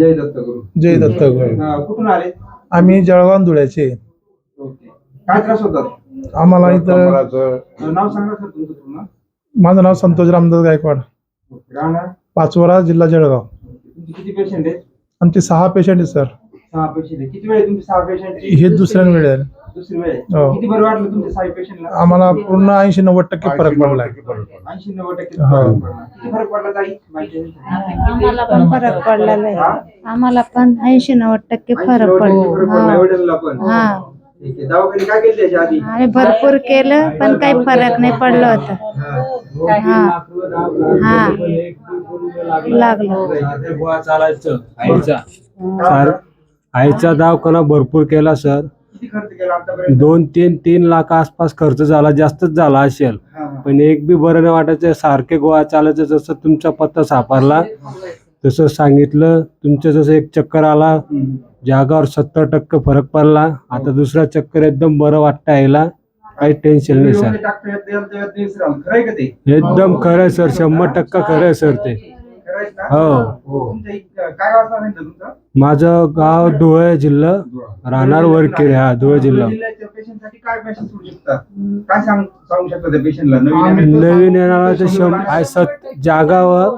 जय दत्त गुरु. जय दत्त गुरु. अं, कुठून आले? आम्ही जळगाव धुळ्याचे. ओके. काय त्रास होतात? आम्हाला इथं नाव सांगा सर तुमचं पूर्ण. माझं नाव संतोष रामदास गायकवाड. ओके. राहणार? जिल्हा जळगाव. तुमचे किती पेशंट आहेत? आमचे सहा पेशंट आहेत सर. सहा पेशंट किती वेळ आहे तुमचे सहा पेशंट हे दुसऱ्या वेळ आहे दुसरी वेळ आहे. हो. किती बरं वाटलं तुमच्या सहा पेशंटला? आम्हाला पूर्ण ऐंशी नव्वद टक्के फरक पडलाय. ऐंशी नव्वद टक्के हो. फरक पडला. किती फरक पडला ताई? माहिती आहे? आम्हाला पण फरक पडलेला हा? आहे आम्हाला पण ऐंशी नव्वद टक्के 80 फरक नव्वद टक्के फरक पडला पडला एवढ्याला पण. हा. ठीक आहे. दवाखाने काय केले त्याच्या आधी? आम्ही भरपूर केलं पण काही फरक नाही पडलं होतं. हा. हा. लागलं. चालायचं आईचा. सर आईचा दवाखाना भरपूर केला सर. किती खर्च केला आतापर्यंत दोन तीन तीन लाख आसपास खर्च झाला जास्तच झाला असेल हा, हा. पण एक बी बरं नाही वाटायचं सारखे गोळा चालायचं जसं तुमचा पत्ता सापडला तसं सांगितलं तुमचं जसं एक चक्कर आला हम्म. जागावर सत्तर टक्के फरक पडला आता दुसरा चक्कर एकदम बरं वाटतं यायला काही टेन्शन नाही सर व्हिडिओमध्ये टाकता येत नाही, तेव्हा ते विसराल. खरं आहे का ते एकदम खरं आहे सर शंभर टक्का खरं आहे सर ते ना? हो. काय गाव तुमचं? माझं गाव धुळे जिल्हा राहणार वरखेड हा धुळे जिल्हा. जिल्ह्याच्या पेशंटसाठी काय मेसेज सोडू शकता? काय सांग सांगू शकता त्या पेशंटला नवीन नवीन येणारा तर शं आहे सत जागावर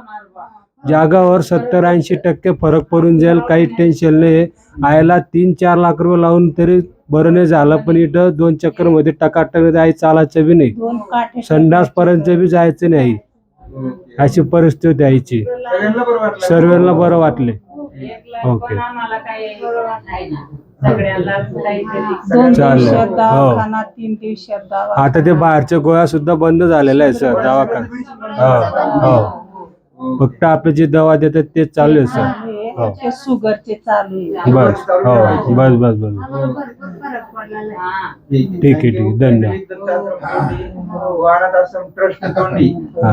जागावर सत्तर ऐंशी टक्के फरक पडून जाईल काही टेन्शन नाही. आयला तीन चार लाख रुपये लावून तरी बरं नाही झालं पण इथं दोन चक्करमध्ये टकाटक आई चालायचं बी नाही. संडास पर्यंत बी जायचं नाही. अशी परिस्थिती यायची सगळ्यांना बरं वाटलं. सर्वांना बरं वाटले. ओके. दोन चालेल. दिवसात हो. दवाखाना तीन दिवसात दवाखाना. आता ते बाहेरच्या गोळ्या सुद्धा बंद झालेल्या आहे सर दवाखाना. हो हो. फक्त आपले जे दवा देतात तेच चालू आहे सर. हो. ते शुगरचे चालू आहे. बस. हो बस बस बस. ठीक आहे ठीक आहे. धन्यवाद. आश्रम ट्रस्ट हा.